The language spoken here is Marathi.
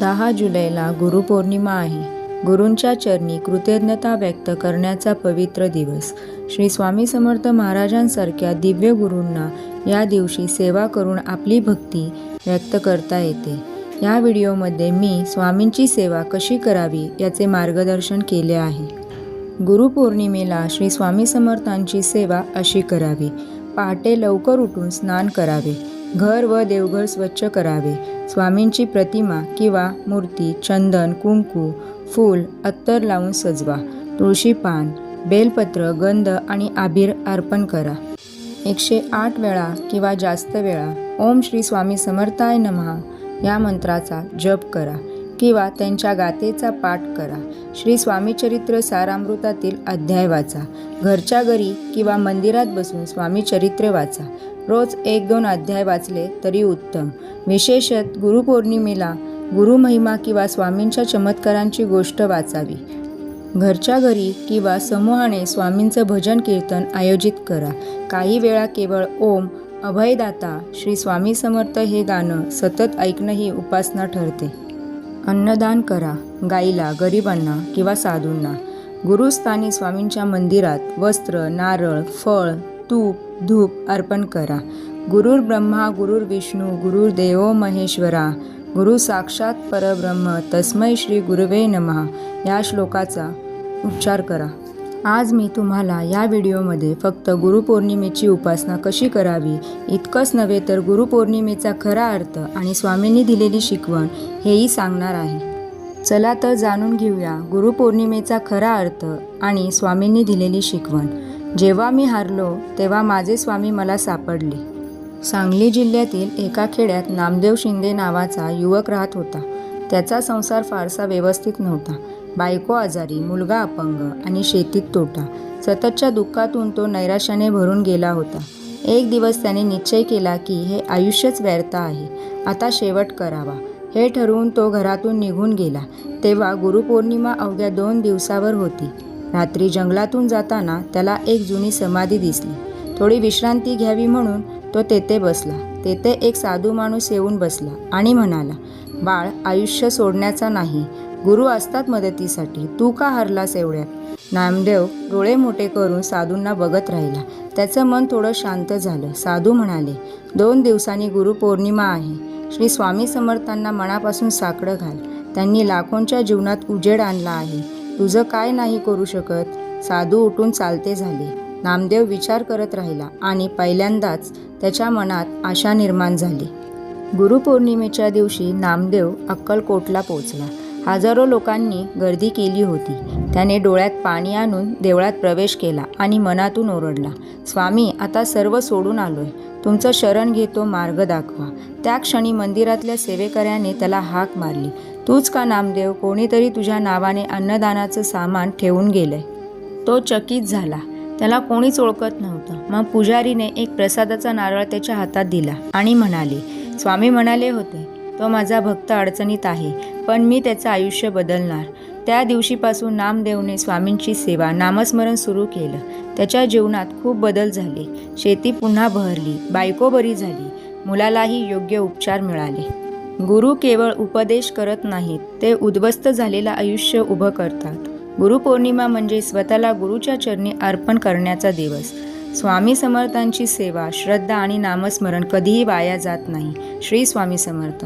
दहा जुलैला गुरुपौर्णिमा आहे. गुरूंच्या चरणी कृतज्ञता व्यक्त करण्याचा पवित्र दिवस. श्री स्वामी समर्थ महाराजांसारख्या दिव्य गुरूंना या दिवशी सेवा करून आपली भक्ती व्यक्त करता येते. या व्हिडिओमध्ये मी स्वामींची सेवा कशी करावी याचे मार्गदर्शन केले आहे. गुरुपौर्णिमेला श्री स्वामी समर्थांची सेवा अशी करावी. पहाटे लवकर उठून स्नान करावे. घर व देवघर स्वच्छ करावे. स्वामींची प्रतिमा किंवा मूर्ती चंदन कुंकू फूल अत्तर लावून सजवा. तुळशी पान बेलपत्र गंध आणि आबीर अर्पण करा. एकशे आठ वेळा किंवा जास्त वेळा ओम श्री स्वामी समर्थाय नमः या मंत्राचा जप करा किंवा त्यांच्या गाथेचा पाठ करा. श्री स्वामी चरित्र सारामृतातील अध्याय वाचा. घरच्या घरी किंवा मंदिरात बसून स्वामी चरित्र वाचा. रोज एक दोन अध्याय वाचले तरी उत्तम. विशेषत गुरुपौर्णिमेला गुरुमहिमा किंवा स्वामींच्या चमत्कारांची गोष्ट वाचावी. घरच्या घरी किंवा समूहाने स्वामींचं भजन कीर्तन आयोजित करा. काही वेळा केवळ ओम अभयदाता श्री स्वामी समर्थ हे गाणं सतत ऐकणं ही उपासना ठरते. अन्नदान करा गाईला गरिबांना किंवा साधूंना. गुरुस्थानी स्वामींच्या मंदिरात वस्त्र नारळ फळ तूप धूप अर्पण करा. गुरुर ब्रह्मा गुरुर विष्णू गुरुर देवो महेश्वरा. गुरु साक्षात परब्रह्म तस्मै श्री गुरुवे नमः. या श्लोकाचा उच्चार करा. आज मी तुम्हाला या व्हिडिओमध्ये फक्त गुरुपौर्णिमेची उपासना कशी करावी इतकंच नव्हे तर गुरुपौर्णिमेचा खरा अर्थ आणि स्वामींनी दिलेली शिकवण हेही सांगणार आहे. चला तर जाणून घेऊया गुरुपौर्णिमेचा खरा अर्थ आणि स्वामींनी दिलेली शिकवण. जेव्हा मी हारलो तेव्हा माझे स्वामी मला सापडले. सांगली जिल्ह्यातील एका खेड्यात नामदेव शिंदे नावाचा युवक राहत होता. त्याचा संसार फारसा व्यवस्थित नव्हता. बायको आजारी मुलगा अपंग आणि शेतीत तोटा. सततच्या दुःखातून तो नैराश्याने भरून गेला होता. एक दिवस त्याने निश्चय केला की हे आयुष्यच व्यर्थ आहे. आता शेवट करावा. हे ठरवून तो घरातून निघून गेला. तेव्हा गुरुपौर्णिमा अवघ्या दोन दिवसावर होती. रात्री जंगलातून जाताना त्याला एक जुनी समाधी दिसली. थोडी विश्रांती घ्यावी म्हणून तो तेथे बसला. तेथे एक साधू माणूस येऊन बसला आणि म्हणाला बाळ आयुष्य सोडण्याचा नाही. गुरु असतात मदतीसाठी. तू का हरलास एवढ्यात? नामदेव डोळे मोठे करून साधूंना बघत राहिला. त्याचं मन थोडं शांत झालं. साधू म्हणाले दोन दिवसांनी गुरुपौर्णिमा आहे. श्री स्वामी समर्थांना मनापासून साकडं घाल. त्यांनी लाखोंच्या जीवनात उजेड आणला आहे. तुझं काय नाही करू शकत. साधू उठून चालते झाले. नामदेव विचार करत राहिला आणि पहिल्यांदाच त्याच्या मनात आशा निर्माण झाली. गुरुपौर्णिमेच्या दिवशी नामदेव अक्कलकोटला पोहोचला. हजारो लोकांनी गर्दी केली होती. त्याने डोळ्यात पाणी आणून देवळात प्रवेश केला आणि मनातून ओरडला स्वामी आता सर्व सोडून आलोय. तुमचं शरण घेतो मार्ग दाखवा. त्या क्षणी मंदिरातल्या सेवेकऱ्याने त्याला हाक मारली. तूच का नामदेव? कोणीतरी तुझ्या नावाने अन्नदानाचं सामान ठेवून गेलंय. तो चकित झाला. त्याला कोणीच ओळखत नव्हतं. मग पुजारीने एक प्रसादाचा नारळ त्याच्या हातात दिला आणि म्हणाले स्वामी म्हणाले होते तो माझा भक्त अडचणीत आहे पण मी त्याचं आयुष्य बदलणार. त्या दिवशीपासून नामदेवने स्वामींची सेवा नामस्मरण सुरू केलं. त्याच्या जीवनात खूप बदल झाले. शेती पुन्हा बहरली. बायको बरी झाली. मुलालाही योग्य उपचार मिळाले. गुरु केवळ उपदेश करत नाहीत ते उद्ध्वस्त झालेलं आयुष्य उभं करतात. गुरुपौर्णिमा म्हणजे स्वतःला गुरुच्या चरणी अर्पण करण्याचा दिवस. स्वामी समर्थांची सेवा श्रद्धा आणि नामस्मरण कधीही वाया जात नाही. श्री स्वामी समर्थ.